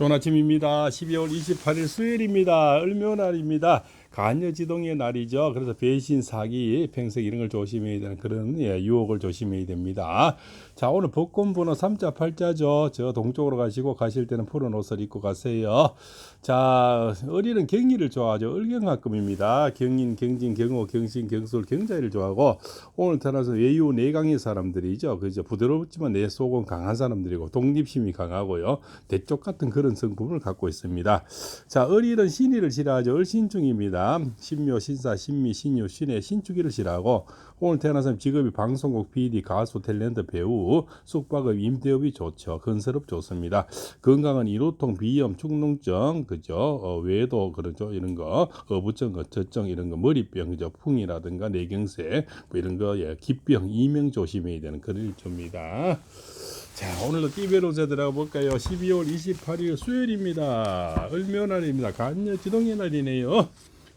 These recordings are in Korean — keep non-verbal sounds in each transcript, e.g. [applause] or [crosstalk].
좋은 아침입니다. 12월 28일 수요일입니다. 을묘날입니다. 간여지동의 날이죠. 그래서 배신, 사기, 팽색 이런 걸 조심해야 되는 그런 예, 유혹을 조심해야 됩니다. 자, 오늘 복권 번호 3자 8자죠. 저 동쪽으로 가시고 가실 때는 푸른 옷을 입고 가세요. 자, 을이는 경리를 좋아하죠. 을경합금입니다. 경인, 경진, 경호, 경신, 경술, 경자를 좋아하고 오늘 태어나서 외유 내강의 사람들이죠. 그죠. 부드럽지만 내 속은 강한 사람들이고 독립심이 강하고요. 대쪽 같은 그런 성품을 갖고 있습니다. 자, 을일은 신의를 싫어하죠. 을신중입니다. 신묘, 신사, 신미, 신유, 신의 신축이를 싫어하고 오늘 태어나서 직업이 방송국, PD, 가수, 탤런트, 배우, 숙박업, 임대업이 좋죠. 건설업 좋습니다. 건강은 이로통, 비염, 축농증, 그죠? 어, 외도 그러죠. 이런 거, 어부증, 어쩌증 이런 거, 머리병, 그죠? 풍이라든가 뇌경색 뭐 이런 거, 예, 기병, 이명 조심해야 되는 그런 일조입니다. 자, 오늘도 띠베로제 들어가 볼까요? 12월 28일 수요일입니다. 을묘날입니다. 간여 지동의 날이네요.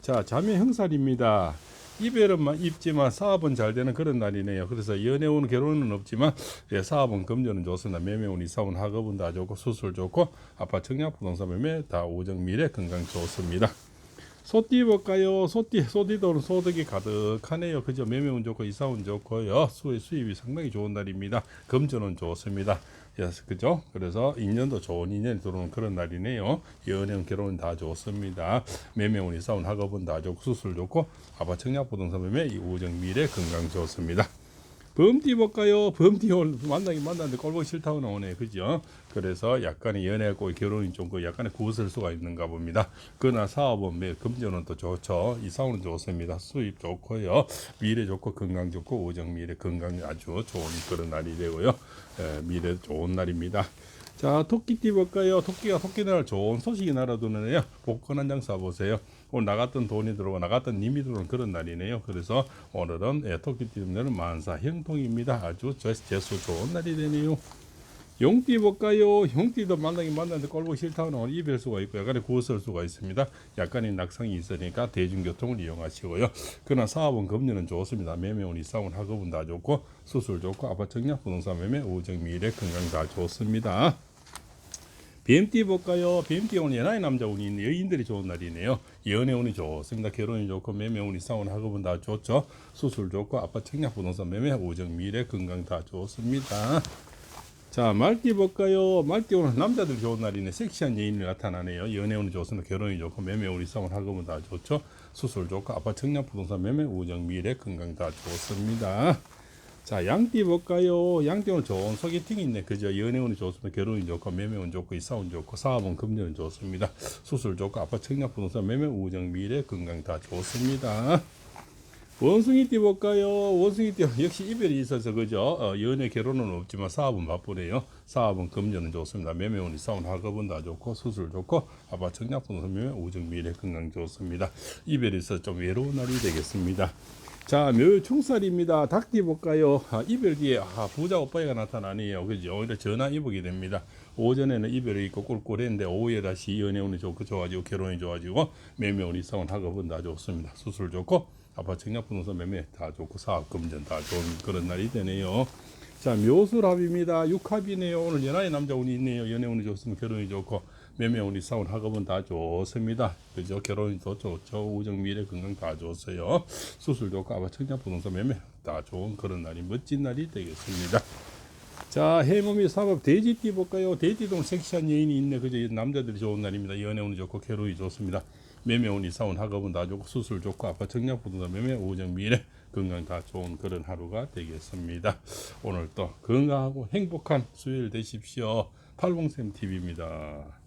자, 자매 형살입니다. 이별은만 입지만 사업은 잘 되는 그런 날이네요. 그래서 연애운 결혼은 없지만 예, 사업은 금전은 좋습니다. 매매운 이사운 학업은 다 좋고 수술 좋고 아파트 청약 부동산 매매 다 오정 미래 건강 좋습니다. 소띠 볼까요? 소띠 소띠도 소득이 가득하네요. 그죠? 매매운 좋고 이사운 좋고요. 수입 수입이 상당히 좋은 날입니다. 금전은 좋습니다. 예, 그죠? 그래서 인연도 좋은 인연이 들어오는 그런 날이네요. 연애운 결혼은 다 좋습니다. 매매운 이사운 학업은 다 좋고 수술 좋고 아파트 청약 부동산 매매 이 우정 미래 건강 좋습니다. 범띠 볼까요? 범띠 오늘 만나긴 만났는데 꼴보기 싫다고 나오네. 그죠? 그래서 약간의 연애하고 결혼이 좀 그 약간의 구슬 수가 있는가 봅니다. 그러나 사업은 매 금전은 또 좋죠. 이상은 좋습니다. 수입 좋고요. 미래 좋고 건강 좋고 우정 미래 건강이 아주 좋은 그런 날이 되고요. 에, 미래 좋은 날입니다. 자, 토끼띠 볼까요? 토끼가 토끼날 좋은 소식이 날아두네요. 복권 한 장 사보세요. 오늘 나갔던 돈이 들어오고 나갔던 님이 들어오는 그런 날이네요. 그래서 오늘은 예, 토끼띠 분들은 만사 형통입니다. 아주 재- 재수 좋은 날이 되네요. 용띠 볼까요? 용띠도 만나긴 만났는데 꼴보기 싫다고 오늘 이별 수가 있고 약간의 구설 수가 있습니다. 약간의 낙상이 있으니까 대중교통을 이용하시고요. 그러나 사업은 금년은 좋습니다. 매매운 이사운 학업은 다 좋고 수술 좋고 아파트 청약 부동산 매매 우정 미래 건강 다 좋습니다. BMT 볼까요? BMT 오늘 연하의 남자 운이 있는 여인들이 좋은 날이네요. 연애 운이 좋습니다. 결혼이 좋고 매매 운이 사원 학업은 다 좋죠. 수술 좋고 아파트 청약 부동산 매매 우정 미래 건강 다 좋습니다. 자, 말띠 볼까요? 말띠 오늘 남자들 좋은 날이네. 섹시한 여인이 나타나네요. 연애 운이 좋습니다. 결혼이 좋고 매매 운이 사원 학업은 다 좋죠. 수술 좋고 아파트 청약 부동산 매매 우정 미래 건강 다 좋습니다. 자, 양띠 볼까요? 양띠 오늘 좋은 소개팅이 있네. 그죠? 연애운이 좋습니다. 결혼이 좋고, 매매운 좋고, 이사운 좋고, 사업은 금전은 좋습니다. 수술 좋고, 아파트 청약 부동산 매매, 우정, 미래, 건강 다 좋습니다. 원숭이띠 볼까요? 원숭이띠 [laughs] 역시 이별이 있어서 그죠? 어, 연애 결혼은 없지만 사업은 바쁘네요. 사업은 금전은 좋습니다. 매매운이 사운 학업은 다 좋고 수술 좋고 아파트 청약 부동산 매매 우정 미래 건강 좋습니다. 이별이 있어서 좀 외로운 날이 되겠습니다. 자, 묘충살입니다. 닭띠 볼까요? 아, 이별 뒤에 아, 부자 오빠가 나타나네요. 그죠? 오히려 전화 입게 됩니다. 오전에는 이별이 있고 꿀꿀했는데 오후에 다시 연애운이 좋고 좋아지고 결혼이 좋아지고 매매운이 사운 학업은 다 좋습니다. 수술 좋고 아파트 청약 부동산 매매 다 좋고 사업 금전 다 좋은 그런 날이 되네요. 자, 묘술합입니다. 육합이네요. 오늘 연하의 남자 운이 있네요. 연애운이 좋으면 결혼이 좋고 매매운이 사운 학업은 다 좋습니다. 그죠? 결혼이 더 좋죠. 우정 미래 건강 다 좋았어요. 수술 좋고 아마 청약 부동산 매매 다 좋은 그런 날이 멋진 날이 되겠습니다. 자, 해몸이 사업 돼지띠 볼까요? 돼지동 섹시한 여인이 있네. 그죠? 남자들이 좋은 날입니다. 연애운이 좋고 결혼이 좋습니다. 매매운이 사운 학업은 다 좋고 수술 좋고 아파 청약 부동산 매매 우정 미래 건강 다 좋은 그런 하루가 되겠습니다. 오늘 또 건강하고 행복한 수요일 되십시오. 팔봉샘 TV입니다.